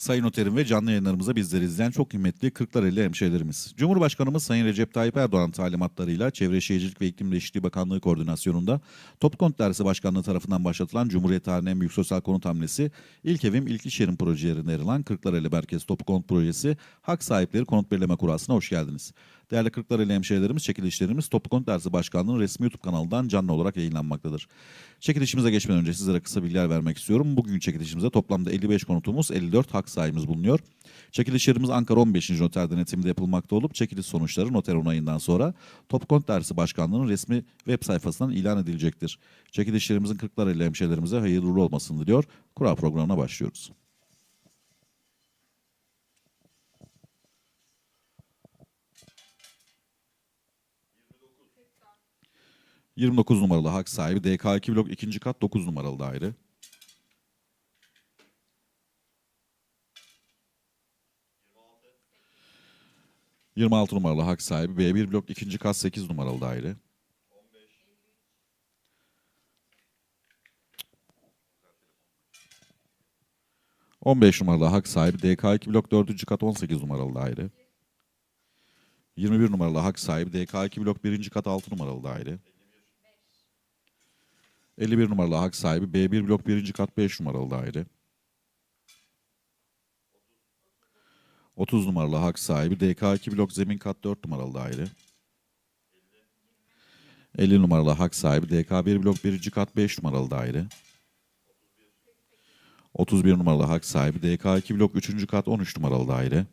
Sayın Noterim ve canlı yayınlarımıza bizleri izleyen çok kıymetli Kırklareli hemşehrilerimiz. Cumhurbaşkanımız Sayın Recep Tayyip Erdoğan talimatlarıyla Çevre Şehircilik ve İklim Değişikliği Bakanlığı koordinasyonunda Topkont Dersi Başkanlığı tarafından başlatılan Cumhuriyet tarihinin en büyük sosyal konut hamlesi İlk Evim İlk İş Yerim projelerine yer alan Kırklareli Merkez Topkont Projesi Hak Sahipleri Konut Belirleme Kurası'na hoş geldiniz. Değerli Kırklareli hemşehrilerimiz çekilişlerimiz Topkont Dersi Başkanlığı'nın resmi YouTube kanalından canlı olarak yayınlanmaktadır. Çekilişimize geçmeden önce sizlere kısa bilgiler vermek istiyorum. Bugün çekilişimizde toplamda 55 konutumuz, 54 hak sahibimiz bulunuyor. Çekilişlerimiz Ankara 15. Noter denetiminde yapılmakta olup çekiliş sonuçları noter onayından sonra Topkont Dersi Başkanlığı'nın resmi web sayfasından ilan edilecektir. Çekilişlerimizin Kırklareli hemşehrilerimize hayırlı olmasını diliyor. Kura programına başlıyoruz. 29 numaralı hak sahibi DK2 blok 2. kat 9 numaralı daire. ...26 numaralı hak sahibi B1 blok 2. kat 8 numaralı daire. 15 numaralı hak sahibi DK2 blok 4. kat 18 numaralı daire. 21 numaralı hak sahibi DK2 blok 1. kat 6 numaralı daire. 51 numaralı hak sahibi B1 blok 1. kat 5 numaralı daire. 30 numaralı hak sahibi DK2 blok zemin kat 4 numaralı daire. 50 numaralı hak sahibi DK1 blok 1. kat 5 numaralı daire. 31 numaralı hak sahibi DK2 blok 3. kat 13 numaralı daire.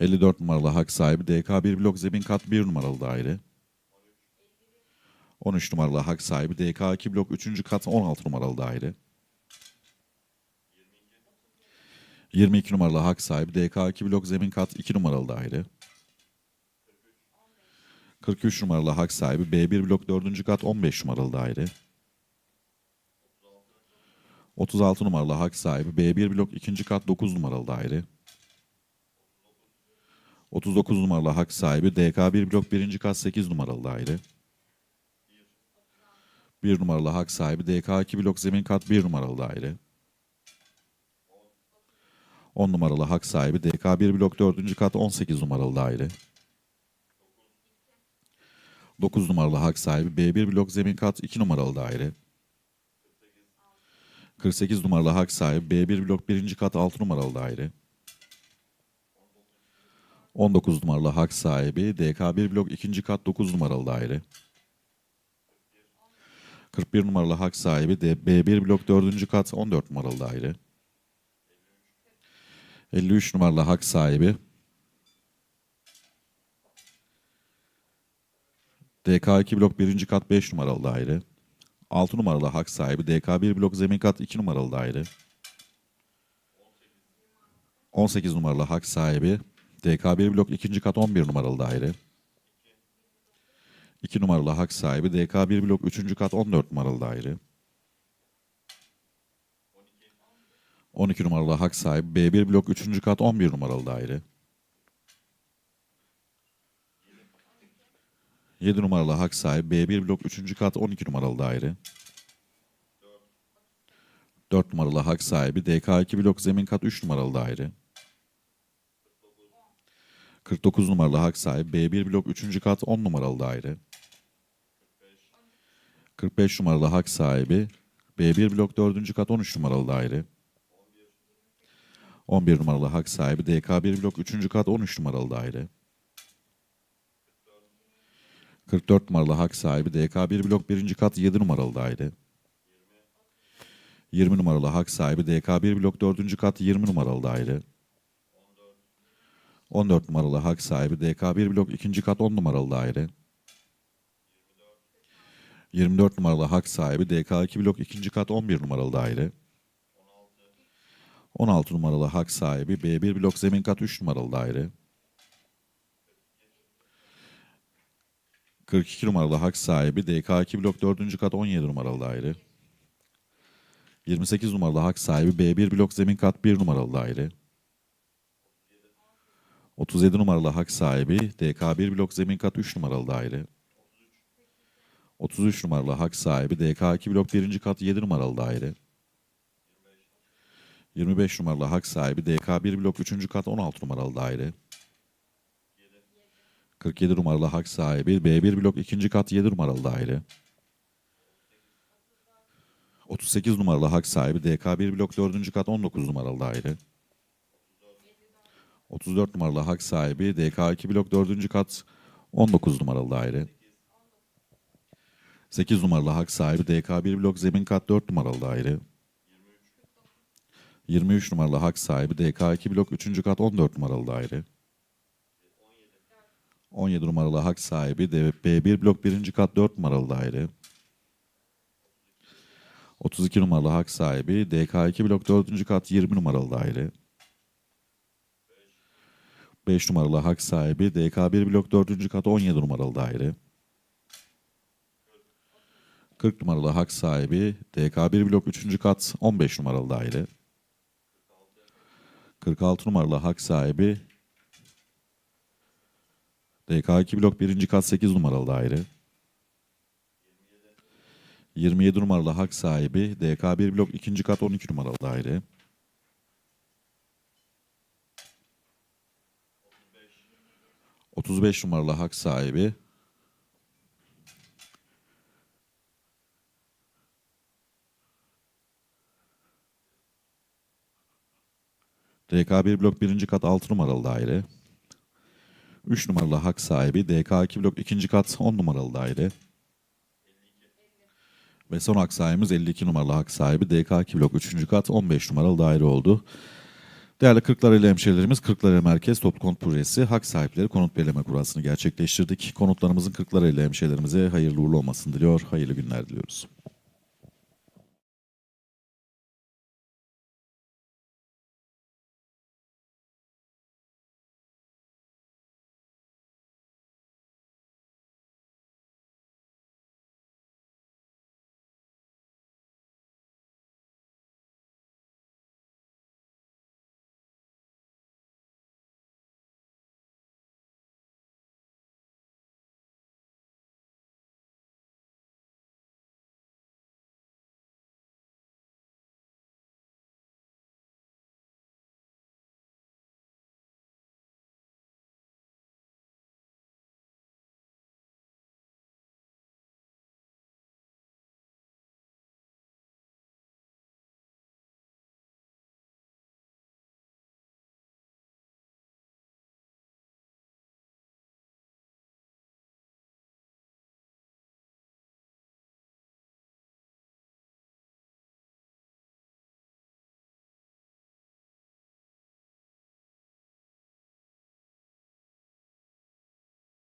54 numaralı hak sahibi DK1 blok zemin kat 1 numaralı daire. 13 numaralı hak sahibi DK2 blok 3. kat 16 numaralı daire. 22 numaralı hak sahibi DK2 blok zemin kat 2 numaralı daire. 43 numaralı hak sahibi B1 blok 4. kat 15 numaralı daire. 36 numaralı hak sahibi B1 blok 2. kat 9 numaralı daire. 39 numaralı hak sahibi DK1 blok 1. kat 8 numaralı daire. 1 numaralı hak sahibi DK2 blok zemin kat 1 numaralı daire. 10 numaralı hak sahibi DK1 blok 4. kat 18 numaralı daire. 9 numaralı hak sahibi B1 blok zemin kat 2 numaralı daire. 48 numaralı hak sahibi B1 blok 1. kat 6 numaralı daire. 19 numaralı hak sahibi DK1 blok 2. kat 9 numaralı daire. 41 numaralı hak sahibi de B1 blok 4. kat 14 numaralı daire. 53 numaralı hak sahibi DK2 blok 1. kat 5 numaralı daire. 6 numaralı hak sahibi DK1 blok zemin kat 2 numaralı daire. 18 numaralı hak sahibi DK1 blok 2. kat 11 numaralı daire. 2 numaralı hak sahibi DK1 blok 3. kat 14 numaralı daire. 12 numaralı hak sahibi B1 blok 3. kat 11 numaralı daire. 7 numaralı hak sahibi B1 blok 3. kat 12 numaralı daire. 4 numaralı hak sahibi DK2 blok zemin kat 3 numaralı daire. 49 numaralı hak sahibi B1 blok 3. kat 10 numaralı daire. 45 numaralı hak sahibi B1 blok 4. kat 13 numaralı daire. 11 numaralı hak sahibi DK1 blok 3. kat 13 numaralı daire. 44 numaralı hak sahibi DK1 blok 1. kat 7 numaralı daire. 20 numaralı hak sahibi DK1 blok 4. kat 20 numaralı daire. 14 numaralı hak sahibi DK1 blok 2. kat 10 numaralı daire. 24 numaralı hak sahibi DK2 blok 2. kat 11 numaralı daire. 16 numaralı hak sahibi B1 blok zemin kat 3 numaralı daire. 42 numaralı hak sahibi DK2 blok 4. kat 17 numaralı daire. 28 numaralı hak sahibi B1 blok zemin kat 1 numaralı daire. 37 numaralı hak sahibi DK1 blok zemin kat 3 numaralı daire. 33 numaralı hak sahibi DK2 blok 1. kat 7 numaralı daire. 25 numaralı hak sahibi DK1 blok 3. kat 16 numaralı daire. 47 numaralı hak sahibi B1 blok 2. kat 7 numaralı daire. 38 numaralı hak sahibi DK1 blok 4. kat 19 numaralı daire. 34 numaralı hak sahibi DK2 blok 4. kat 19 numaralı daire. 8 numaralı hak sahibi DK1 blok zemin kat 4 numaralı daire. 23 numaralı hak sahibi DK2 blok 3. kat 14 numaralı daire. 17 numaralı hak sahibi B1 blok 1. kat 4 numaralı daire. 32 numaralı hak sahibi DK2 blok 4. kat 20 numaralı daire. 5 numaralı hak sahibi DK1 blok 4. kat 17 numaralı daire. 40 numaralı hak sahibi DK1 blok 3. kat 15 numaralı daire. 46 numaralı hak sahibi DK2 blok 1. kat 8 numaralı daire. 27 numaralı hak sahibi DK1 blok 2. kat 12 numaralı daire. 35 numaralı hak sahibi DK1 blok 1. kat 6 numaralı daire. 3 numaralı hak sahibi DK2 blok 2. kat 10 numaralı daire. Ve son hak sahibimiz 52 numaralı hak sahibi DK2 blok 3. kat 15 numaralı daire oldu. Değerli Kırklareli hemşehrilerimiz Kırklareli Merkez Toplu Konut Projesi hak sahipleri konut belirleme kurasını gerçekleştirdik. Konutlarımızın Kırklareli hemşehrilerimize hayırlı uğurlu olmasını diliyor. Hayırlı günler diliyoruz.